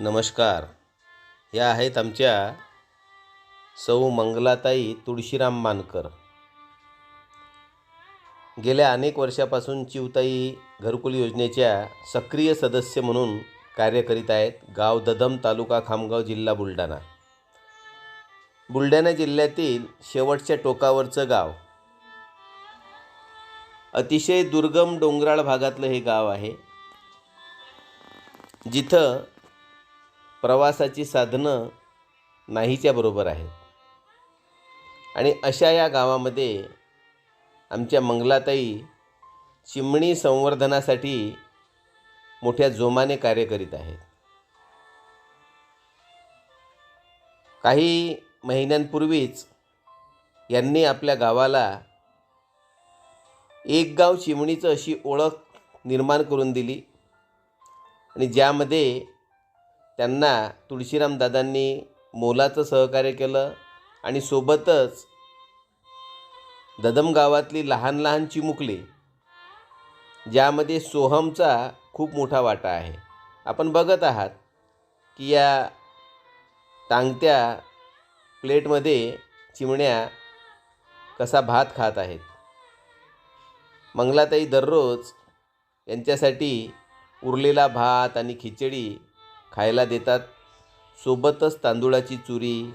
नमस्कार. या आहेत आमच्या सौ मंगलाताई तुळशीराम मानकर. गेल्या अनेक वर्षापासून चिवताई घरकुल योजनेच्या सक्रिय सदस्य म्हणून कार्य करीत आहेत गाव ददम तालुका खामगाव जिल्हा बुलढाणा. बुलढाणा जिल्ह्यातील शेवटच्या टोकावरचं गाव. अतिशय दुर्गम डोंगराळ भागातलं हे गाव आहे. जिथं प्रवासाची साधनं नाहीच्या बरोबर आहेत. आणि अशा या गावामध्ये आमच्या मंगलाताई चिमणी संवर्धनासाठी मोठ्या जोमाने कार्य करीत आहेत. काही महिन्यांपूर्वीच यांनी आपल्या गावाला एक गाव चिमणीचं अशी ओळख निर्माण करून दिली. आणि ज्यामध्ये त्यांना तुळशीराम दादांनी मोलाचं सहकार्य केलं आणि सोबतच ददम गावातली लहान लहान चिमुकली ज्यामध्ये सोहमचा खूप मोठा वाटा आहे. आपण बघत आहात की या टांगत्या प्लेटमध्ये चिमण्या कसा भात खात आहेत. मंगलाताई दररोज यांच्यासाठी उरलेला भात आणि खिचडी खायला देतात. सोबतच तांदुळाची चुरी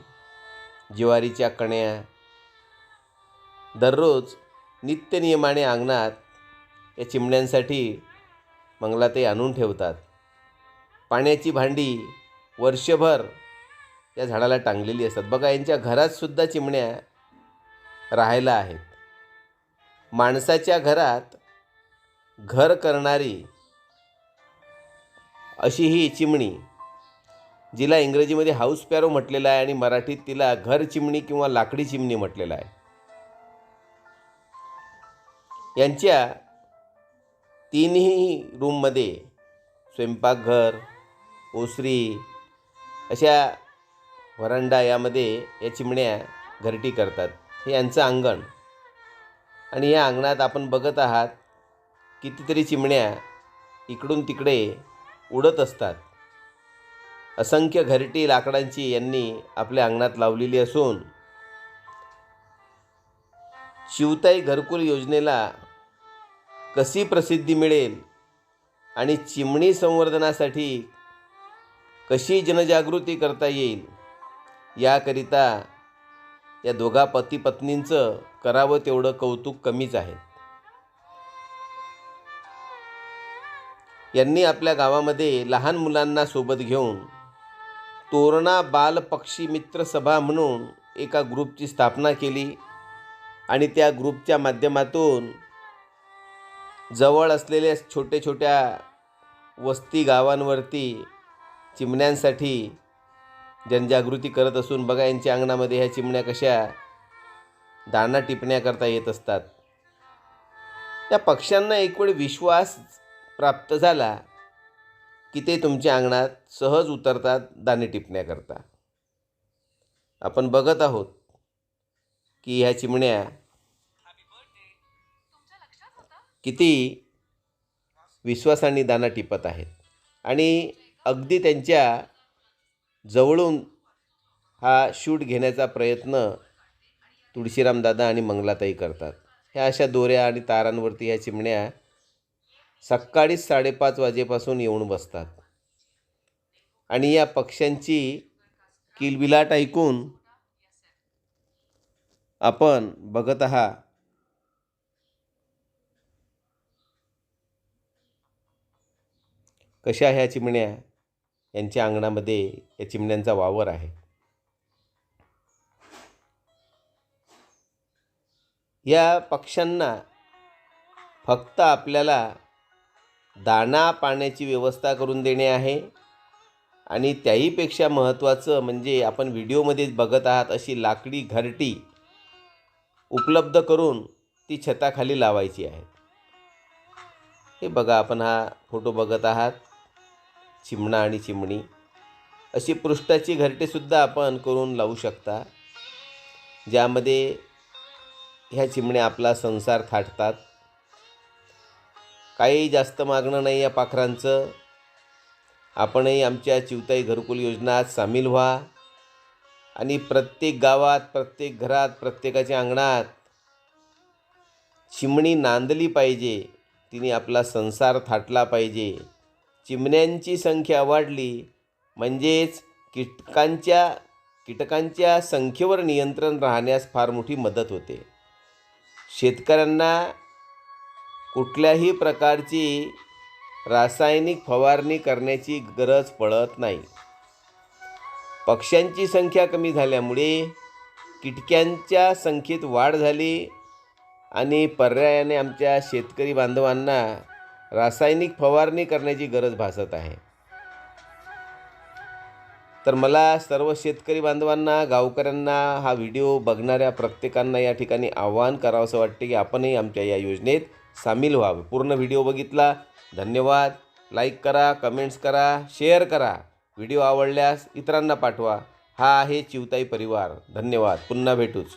ज्वारीच्या कण्या. दररोज नित्यनियमाने अंगणात या चिमण्यांसाठी मंगलाताई आणून ठेवतात. पाण्याची भांडी वर्षभर या झाडाला टांगलेली असतात. बघा यांच्या घरातसुद्धा चिमण्या राहायला आहेत. माणसाच्या घरात घर करणारी अशी ही चिमणी जिला इंग्रजीमध्ये हाऊस पॅरो म्हटलेलं आहे आणि मराठीत तिला घर चिमणी किंवा लाकडी चिमणी म्हटलेलं आहे. यांच्या तीनही रूममध्ये स्वयंपाकघर ओसरी अशा वरांडा यामध्ये या चिमण्या घरटी करतात. हे यांचं अंगण. आणि या अंगणात आपण बघत आहात कितीतरी चिमण्या इकडून तिकडे उडत असतात. असंख्य घरटी लाकडांची यांनी आपल्या अंगणात लावलेली असून शिवताई घरकुल योजनेला कशी प्रसिद्धी मिळेल आणि चिमणी संवर्धनासाठी कशी जनजागृती करता येईल याकरिता या दोघा पती पत्नींचं करावं तेवढं कौतुक कमीच आहे. यांनी आपल्या गावामध्ये लहान मुलांना सोबत घेऊन तोरणा बाल पक्षी मित्र सभा म्हणून एका ग्रुपची स्थापना केली आणि त्या ग्रुपच्या माध्यमातून जवळ असलेल्या छोट्या छोट्या वस्ती गावांवरती चिमण्यांसाठी जनजागृती करत असून बघा यांच्या अंगणामध्ये ह्या चिमण्या कशा दाणा टिपण्याकरता येत असतात. त्या पक्ष्यांना एक वेळ विश्वास प्राप्त झाला की ते तुमच्या अंगणात सहज उतरतात दाणे टिपण्याकरता आपण बघत आहोत की ह्या चिमण्या किती विश्वासाने दाना टिपत आहेत. आणि अगदी त्यांच्या जवळून हा शूट घेण्याचा प्रयत्न तुळशीराम दादा आणि मंगलाताई करतात. ह्या अशा दोऱ्या आणि तारांवरती ह्या चिमण्या सकाळीच साडेपाच वाजेपासून येऊन बसतात. आणि या पक्ष्यांची किलबिलाट ऐकून आपण बघत आहात. कशा ह्या चिमण्या? यांच्या अंगणामध्ये या चिमण्यांचा वावर आहे. या पक्ष्यांना फक्त आपल्याला दाणा पाण्याची व्यवस्था करून देणे आहे. आणि त्याहीपेक्षा महत्त्वाचं म्हणजे आपण व्हिडिओमध्ये बघत आहात अशी लाकडी घरटी उपलब्ध करून ती छताखाली लावायची आहे. हे बघा आपण हा फोटो बघत आहात. चिमणा आणि चिमणी. अशी पृष्ठाची घरटेसुद्धा आपण करून लावू शकता. ज्यामध्ये ह्या चिमण्या आपला संसार थाटतात. काही जास्त मागणं नाही या पाखरांचं. आपणही आमच्या चिवताई घरकुल योजनात सामील व्हा. आणि प्रत्येक गावात प्रत्येक घरात प्रत्येकाच्या अंगणात चिमणी नांदली पाहिजे. तिने आपला संसार थाटला पाहिजे. चिमण्यांची संख्या वाढली. म्हणजेच कीटकांच्या कीटकांच्या संख्येवर नियंत्रण राहण्यास फार मोठी मदत होते. शेतकऱ्यांना कुठल्याही प्रकारची रासायनिक फवारणी करण्याची गरज पडत नाही. पक्ष्यांची संख्या कमी झाल्यामुळे किटक्यांच्या संख्येत वाढ झाली आणि पर्यायाने आमच्या शेतकरी बांधवांना रासायनिक फवारणी करण्याची गरज भासत आहे. तर मला सर्व शेतकरी बांधवांना गावकऱ्यांना हा व्हिडिओ बघणाऱ्या प्रत्येकांना या ठिकाणी आवाहन करावंसं वाटते की आपणही आमच्या या योजनेत सामील व्हावे पूर्ण व्हिडिओ बघितला धन्यवाद. लाईक करा कमेंट्स करा शेअर करा. व्हिडिओ आवडल्यास इतरांना पाठवा. हा आहे चिवताई परिवार. धन्यवाद. पुन्हा भेटूच.